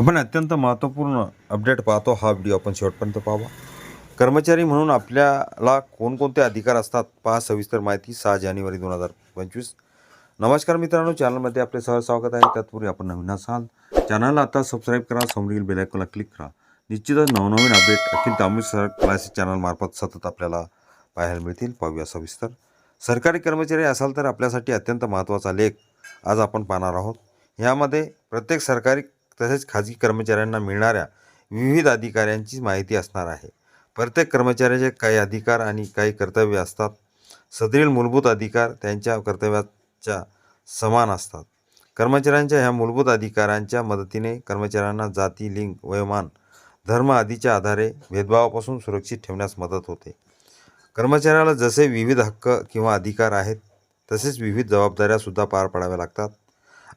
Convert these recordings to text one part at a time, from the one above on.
आपण अत्यंत महत्त्वपूर्ण अपडेट पाहतो. हा व्हिडिओ आपण शेवटपर्यंत पाहावा. कर्मचारी म्हणून आपल्याला कोणकोणते अधिकार असतात? पहा सविस्तर माहिती सहा जानेवारी दोन हजार पंचवीस. नमस्कार मित्रांनो चॅनलमध्ये आपले सहज स्वागत आहे. तत्पूर्वी आपण नवीन असाल चॅनलला आता सबस्क्राईब करा समोरील बेलायकोला क्लिक करा. निश्चितच नवनवीन update Akhil Tamil sir classes चॅनलमार्फत सतत आपल्याला पाहायला मिळतील. पाहूया सविस्तर. सरकारी कर्मचारी असाल तर आपल्यासाठी अत्यंत महत्त्वाचा लेख आज आपण पाहणार आहोत. यामध्ये प्रत्येक सरकारी तसेच खाजगी कर्मचाऱ्यांना मिळणाऱ्या विविध अधिकाऱ्यांची माहिती असणार आहे. प्रत्येक कर्मचाऱ्याचे काही अधिकार आणि काही कर्तव्य असतात. सदरील मूलभूत अधिकार त्यांच्या कर्तव्याच्या समान असतात. कर्मचाऱ्यांच्या ह्या मूलभूत अधिकारांच्या मदतीने कर्मचाऱ्यांना जाती लिंग वयोमान धर्म आदीच्या आधारे भेदभावापासून सुरक्षित ठेवण्यास मदत होते. कर्मचाऱ्याला जसे विविध हक्क किंवा अधिकार आहेत तसेच विविध जबाबदाऱ्यासुद्धा पार पाडाव्या लागतात.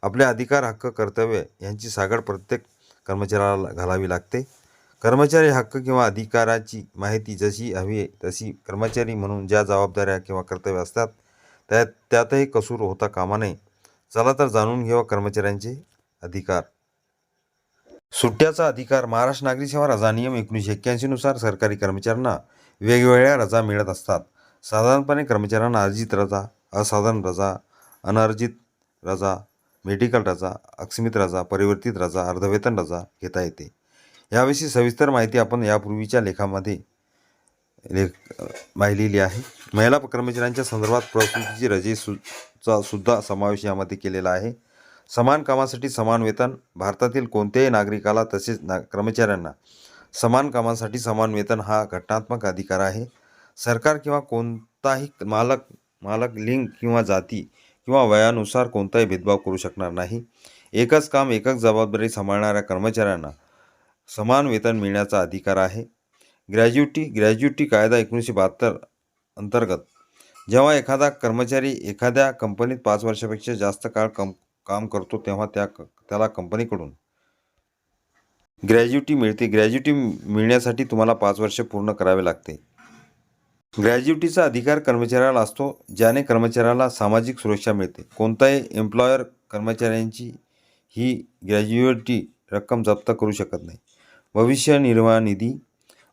आपले अधिकार हक्क कर्तव्य यांची सागड प्रत्येक कर्मचाऱ्याला घालावी लागते. कर्मचारी हक्क किंवा अधिकाराची माहिती जशी हवी आहे तशी कर्मचारी म्हणून ज्या जबाबदाऱ्या किंवा कर्तव्य असतात त्या त्यातही कसूर होता कामा नये. चला तर जाणून घेऊ कर्मचाऱ्यांचे अधिकार. सुट्ट्याचा अधिकार महाराष्ट्र नागरी सेवा रजा नियम एकोणीसशे एक्क्याऐंशीनुसार सरकारी कर्मचाऱ्यांना वेगवेगळ्या रजा मिळत असतात. साधारणपणे कर्मचाऱ्यांना अर्जित रजा असाधारण रजा अनर्जित रजा मेडिकल रजा अकस्मित रजा परिवर्तित रजा अर्धवेतन रजा घेता येते. याविषयी सविस्तर माहिती आपण यापूर्वीच्या लेखामध्ये लेख माहिलेली आहे. महिला कर्मचाऱ्यांच्या संदर्भात प्रसूतीची रजे सु चा सुद्धा समावेश यामध्ये केलेला आहे. समान कामासाठी समान वेतन भारतातील कोणत्याही नागरिकाला तसेच ना कर्मचाऱ्यांना समान कामासाठी समान वेतन हा घटनात्मक अधिकार आहे. सरकार किंवा कोणताही मालक मालक लिंग किंवा जाती किंवा वयानुसार कोणताही भेदभाव करू शकणार नाही. एकच काम एकच जबाबदारी सांभाळणाऱ्या कर्मचाऱ्यांना समान वेतन मिळण्याचा अधिकार आहे. ग्रॅज्युटी ग्रॅज्युटी कायदा एकोणीसशे बहात्तर अंतर्गत. जेव्हा एखादा कर्मचारी एखाद्या कंपनीत पाच वर्षापेक्षा जास्त काळ कम काम करतो तेव्हा त्या त्याला कंपनीकडून ग्रॅज्युटी मिळते. ग्रॅज्युटी मिळण्यासाठी तुम्हाला पाच वर्ष पूर्ण करावे लागते. ग्रॅज्युटीचा अधिकार कर्मचाऱ्याला असतो ज्याने कर्मचाऱ्याला सामाजिक सुरक्षा मिळते. कोणताही एम्प्लॉयर कर्मचाऱ्यांची ही ग्रॅज्युएटी रक्कम जप्त करू शकत नाही. भविष्य निर्वाह निधी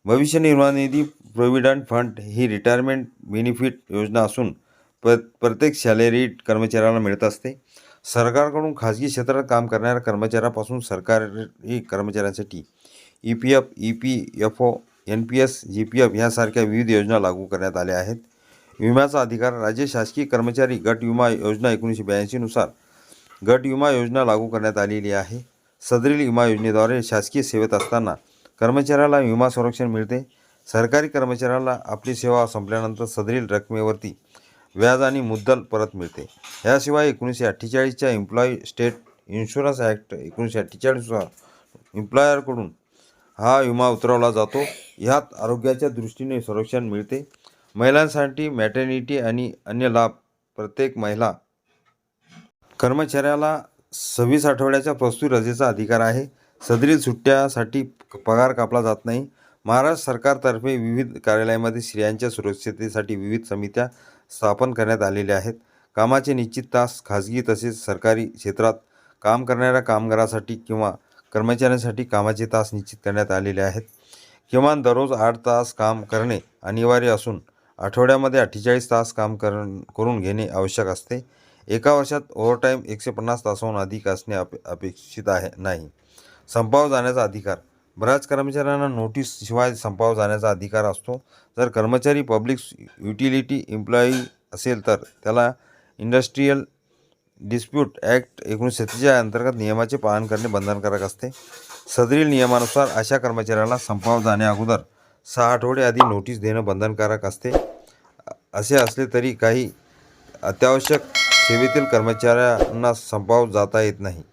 भविष्य निर्वाह निधी प्रोव्हिडंट फंड ही रिटायरमेंट बेनिफिट योजना असून प्र प्रत्येक सॅलरीड कर्मचाऱ्याला मिळत असते. सरकारकडून खाजगी क्षेत्रात काम करणाऱ्या कर्मचाऱ्यापासून सरकारी कर्मचाऱ्यांसाठी E P F E P F O N P S G P F यासारख्या विविध योजना लागू करण्यात आल्या आहेत. विम्याचा अधिकार राज्य शासकीय कर्मचारी गट विमा योजना एकोणीसशे ब्याऐंशीनुसार गट विमा योजना लागू करण्यात आलेली आहे. सदरील विमा योजनेद्वारे शासकीय सेवेत असताना कर्मचाऱ्याला विमा संरक्षण मिळते. सरकारी कर्मचाऱ्याला आपली सेवा संपल्यानंतर सदरील रकमेवरती व्याज आणि मुद्दल परत मिळते. याशिवाय एकोणीसशे अठ्ठेचाळीसच्या एम्प्लॉई स्टेट इन्शुरन्स ॲक्ट एकोणीसशे अठ्ठेचाळीसनुसार एम्प्लॉयरकडून हा विमा उतरवला जातो. ह्यात आरोग्याच्या दृष्टीने संरक्षण मिळते. महिलांसाठी मॅटर्निटी आणि अन्य लाभ. प्रत्येक महिला कर्मचाऱ्याला सव्वीस आठवड्याच्या प्रस्तुत रजेचा अधिकार आहे. सदरील सुट्ट्यासाठी पगार कापला जात नाही. महाराष्ट्र सरकारतर्फे विविध कार्यालयामध्ये स्त्रियांच्या सुरक्षिततेसाठी विविध समित्या स्थापन करण्यात आलेल्या आहेत. कामाचे निश्चित तास खाजगी तसेच सरकारी क्षेत्रात काम करणाऱ्या कामगारासाठी किंवा कर्मचाऱ्यांसाठी कामाचे तास निश्चित करण्यात आलेले आहेत. किमान दररोज आठ तास काम करणे अनिवार्य असून आठवड्यामध्ये अठ्ठेचाळीस तास काम कर करून घेणे आवश्यक असते. एका वर्षात ओव्हरटाईम एकशे पन्नास तासाहून अधिक असणे अप अपेक्षित आहे नाही. संपाव जाण्याचा अधिकार. बऱ्याच कर्मचाऱ्यांना नोटीस शिवाय जाण्याचा अधिकार असतो. जर कर्मचारी पब्लिक युटिलिटी एम्प्लॉई असेल तर त्याला इंडस्ट्रीयल डिस्प्यूट ॲक्ट एकोणीसशे सत्तेच्या अंतर्गत नियमाचे पालन करणे बंधनकारक असते. सदरील नियमानुसार अशा कर्मचाऱ्याला संपावर जाण्या अगोदर सहा आठवडे आधी नोटीस देणं बंधनकारक असते. असे असले तरी काही अत्यावश्यक सेवेतील कर्मचाऱ्यांना संपावर जाता येत नाही.